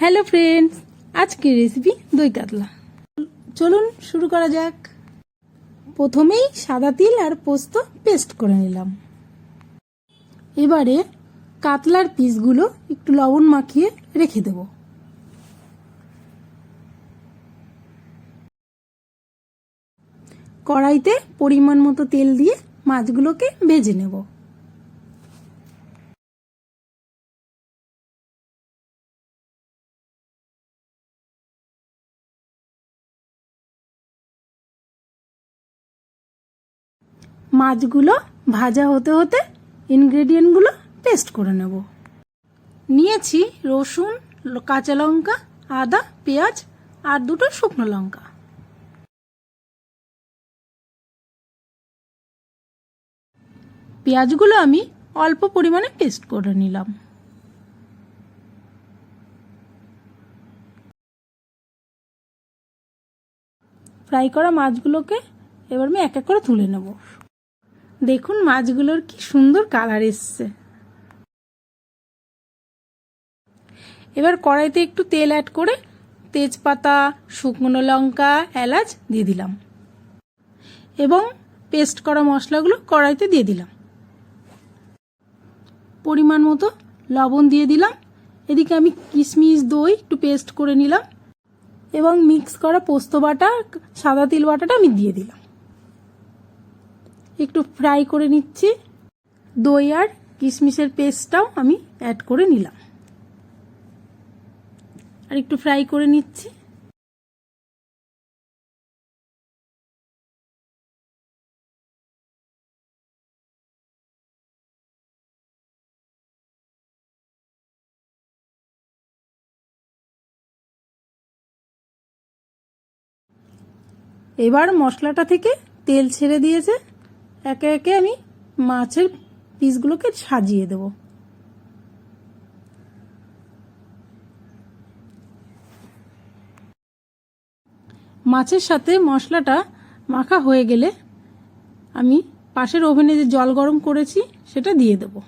Hello friends আজকের recipe দই কাতলা। চলুন শুরু করা যাক। প্রথমেই সাদা তিল আর পোস্ত পেস্ট করে নিলাম। এবারে কাতলার পিসগুলো একটু লবণ মাখিয়ে রেখে দেব। কড়াইতে পরিমাণ মতো তেল দিয়ে মাছগুলোকে ভেজে নেব। মাছগুলো ভাজা হতে হতে ইনগ্রেডিয়েন্টগুলো পেস্ট করে নেব। নিয়েছি রসুন, কাঁচা লঙ্কা, আদা, পেঁয়াজ আর দুটো শুকনো লঙ্কা। পেঁয়াজগুলো আমি অল্প পরিমাণে পেস্ট করে নিলাম। ফ্রাই করা মাছগুলোকে এবার আমি এক এক করে তুলে নেব। দেখুন মাছগুলোর কি সুন্দর কালার এসছে। এবার কড়াইতে একটু তেল অ্যাড করে তেজপাতা, শুকনো লঙ্কা, এলাচ দিয়ে দিলাম। এবং পেস্ট করা মশলাগুলো কড়াইতে দিয়ে দিলাম। পরিমাণ মতো লবণ দিয়ে দিলাম। এদিকে আমি কিশমিশ, দই একটু পেস্ট করে নিলাম। এবং মিক্স করা পোস্ত বাটা, সাদা তিল বাটাটা আমি দিয়ে দিলাম। একটু ফ্রাই করে নিচ্ছি। দই আর কিশমিশের পেস্টটাও আমি অ্যাড করে নিলাম। আর একটু ফ্রাই করে নিচ্ছি। এবার মশলাটা থেকে তেল ছেড়ে দিয়েছে। একে একে আমি মাছের পিসগুলোকে সাজিয়ে দেব। মাছের সাথে মশলাটা মাখা হয়ে গেলে আমি পাশের ওভেনে যে জল গরম করেছি, সেটা দিয়ে দেবো।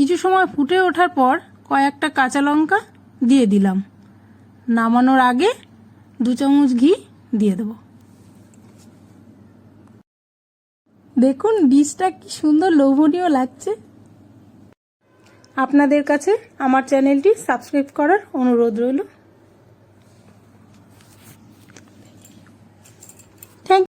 কিছু সময় ফুটে ওঠার পর কয়েকটা কাঁচা লঙ্কা দিয়ে দিলাম। নামানোর আগে দু চামচ ঘি দিয়ে দেব। দেখুন ডিশটা কি সুন্দর লোভনীয় লাগছে। আপনাদের কাছে আমার চ্যানেলটি সাবস্ক্রাইব করার অনুরোধ রইল।